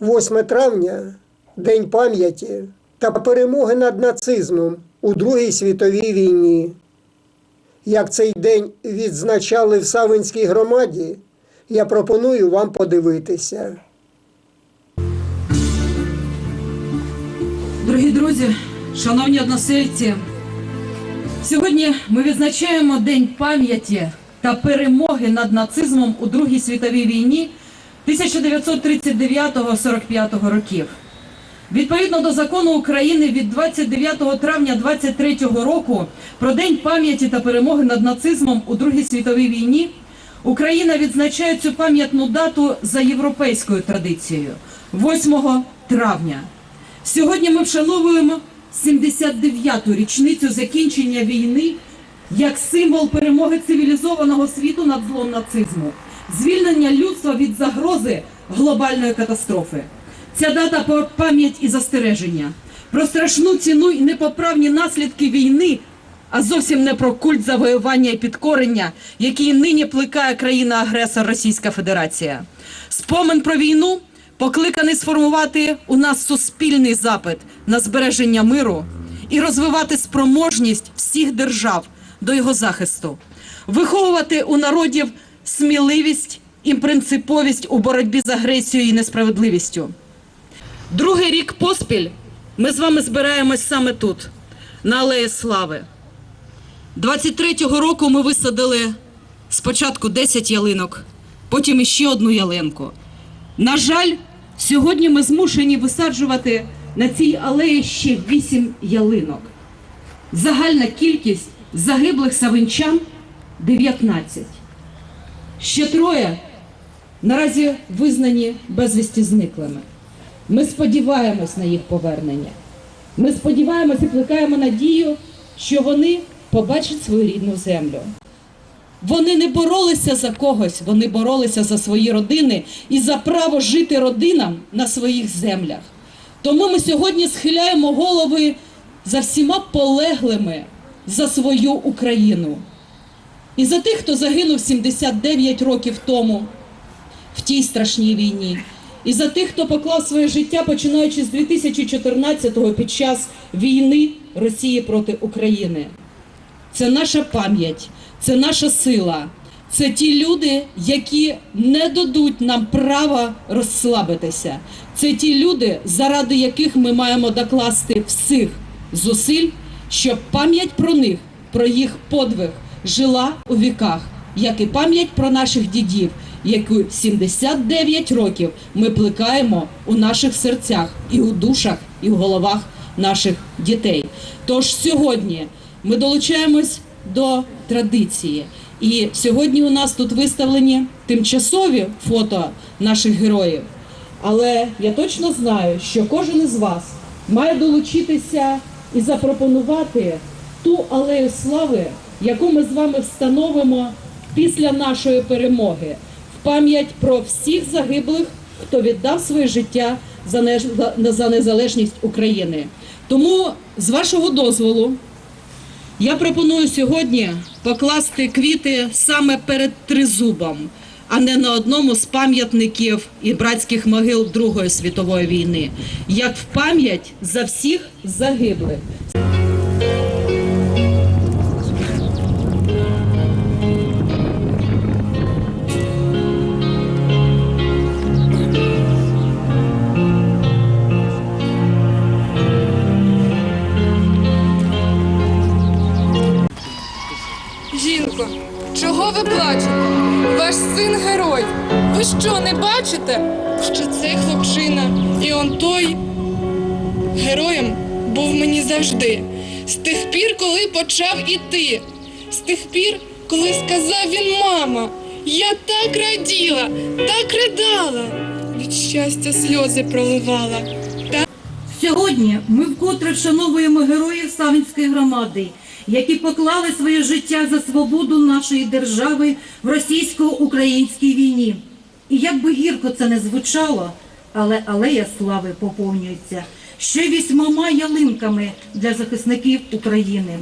8 травня День пам'яті та перемоги над нацизмом у Другій світовій війні. Як цей день відзначали в Савинській громаді, я пропоную вам подивитися. Дорогі друзі, шановні односельці, сьогодні ми відзначаємо День пам'яті та перемоги над нацизмом у Другій світовій війні 1939-45 років. Відповідно до закону України від 29 травня 23 року про День пам'яті та перемоги над нацизмом у Другій світовій війні Україна відзначає цю пам'ятну дату за європейською традицією 8 травня. Сьогодні ми вшановуємо 79-ту річницю закінчення війни як символ перемоги цивілізованого світу над злом нацизму, звільнення людства від загрози глобальної катастрофи. Ця дата про пам'ять і застереження, про страшну ціну і непоправні наслідки війни, а зовсім не про культ завоювання і підкорення, який нині плекає країна-агресор Російська Федерація. Спомин про війну покликаний сформувати у нас суспільний запит на збереження миру і розвивати спроможність всіх держав до його захисту, виховувати у народів сміливість і принциповість у боротьбі з агресією і несправедливістю. Другий рік поспіль ми з вами збираємось саме тут, на Алеї Слави. 23-го року ми висадили спочатку 10 ялинок, потім іще одну ялинку. На жаль, сьогодні ми змушені висаджувати на цій алеї ще 8 ялинок. Загальна кількість загиблих савинчан 19. Ще троє наразі визнані безвісті зниклими. Ми сподіваємось на їх повернення. Ми сподіваємося і плекаємо надію, що вони побачать свою рідну землю. Вони не боролися за когось, вони боролися за свої родини і за право жити родинам на своїх землях. Тому ми сьогодні схиляємо голови за всіма полеглими за свою Україну. І за тих, хто загинув 79 років тому в тій страшній війні, і за тих, хто поклав своє життя, починаючи з 2014-го під час війни Росії проти України. Це наша пам'ять, це наша сила, це ті люди, які не дадуть нам права розслабитися. Це ті люди, заради яких ми маємо докласти всіх зусиль, щоб пам'ять про них, про їх подвиг жила у віках, як і пам'ять про наших дідів, яку 79 років ми плекаємо у наших серцях і у душах, і в головах наших дітей. Тож сьогодні ми долучаємось до традиції. І сьогодні у нас тут виставлені тимчасові фото наших героїв. Але я точно знаю, що кожен із вас має долучитися і запропонувати ту алею слави, яку ми з вами встановимо після нашої перемоги, в пам'ять про всіх загиблих, хто віддав своє життя за незалежність України. Тому, з вашого дозволу, я пропоную сьогодні покласти квіти саме перед тризубом, а не на одному з пам'ятників і братських могил Другої світової війни, як в пам'ять за всіх загиблих. Плачете? Ваш син герой. Ви що, не бачите, що цей хлопчина і он той героєм був мені завжди. З тих пір, коли почав іти, з тих пір, коли сказав він мама, я так раділа, так ридала, від щастя сльози проливала. Сьогодні ми вкотре вшановуємо героїв Савинської громади, які поклали своє життя за свободу нашої держави в російсько-українській війні. І як би гірко це не звучало, але алея слави поповнюється ще вісьмома ялинками для захисників України.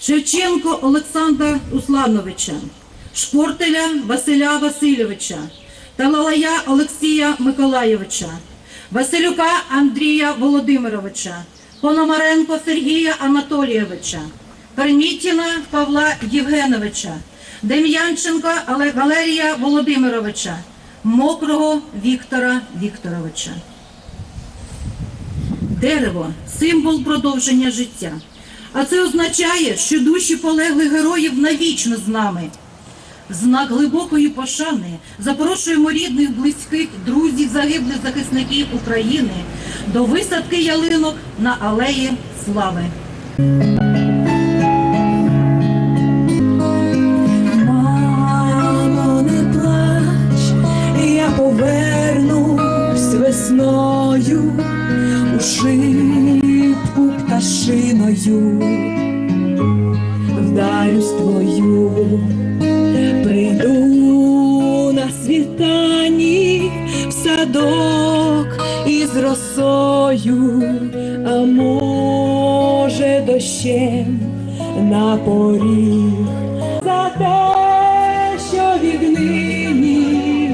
Шевченко Олександра Руслановича, Шпортеля Василя Васильовича, Талалая Олексія Миколайовича, Василюка Андрія Володимировича, Пономаренко Сергія Анатолійовича, Пермітіна Павла Євгеновича, Дем'янченко Валерія Володимировича, Мокрого Віктора Вікторовича. Дерево символ продовження життя. А це означає, що душі полеглих героїв навічно з нами. Знак глибокої пошани запрошуємо рідних, близьких, друзів, загиблих захисників України до висадки ялинок на алеї Слави. Мамо, не плач, я повернусь весною у шибку пташиною, вдарюсь твою, садок із росою, а може дощем на поріг. За те, що віднині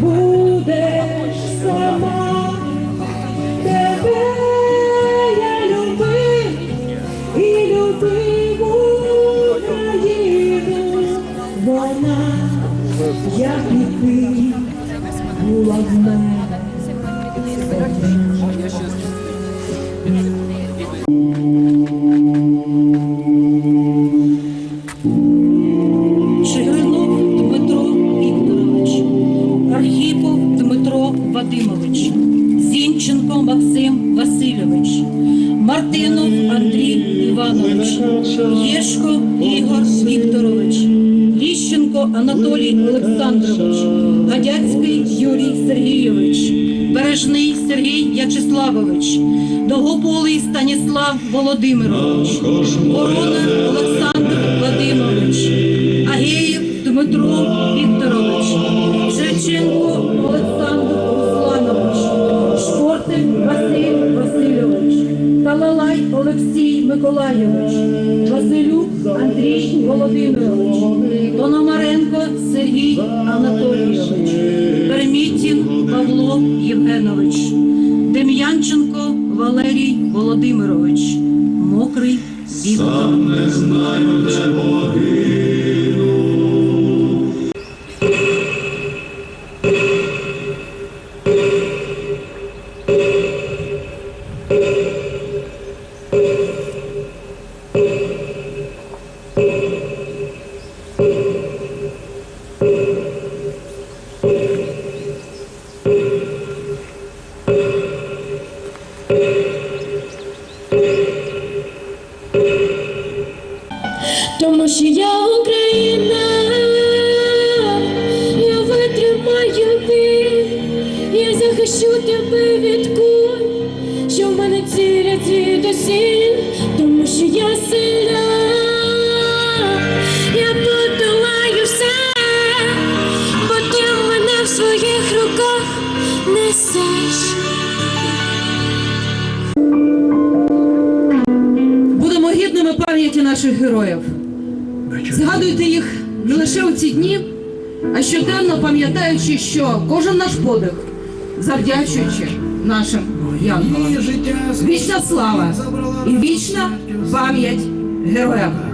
будеш сама, тебе я любив і любив Україну, вона, як і ти, Вадимович, Зінченко Максим Васильович, Мартинов Андрій Іванович, Єшко Ігор Вікторович, Ліщенко Анатолій Олександрович, Сергійович, Бережний Сергій Ячеславович, Довгополий Станіслав Володимирович, Ворона Олександр Владимирович, Агеєв Дмитро Вікторович, Шевченко Олександр Русланович, Шпортик Василь Васильович, Талалай Олексій Миколайович, Василюк Андрій Володимирович, Євгенович, Дем'янченко Валерій Володимирович, Мокрий Віктор. Тому що я Україна, я витримаю біль, я захищу тебе від куль, що в мене цілять звідусіль, тому що я сильна, я подолаю все, бо ти в своїх руках несеш. Будемо гідними пам'яті наших героїв. Згадуйте їх не лише у ці дні, а щоденно пам'ятаючи, що кожен наш подих, завдячуючи нашим янголам. Вічна слава і вічна пам'ять героям.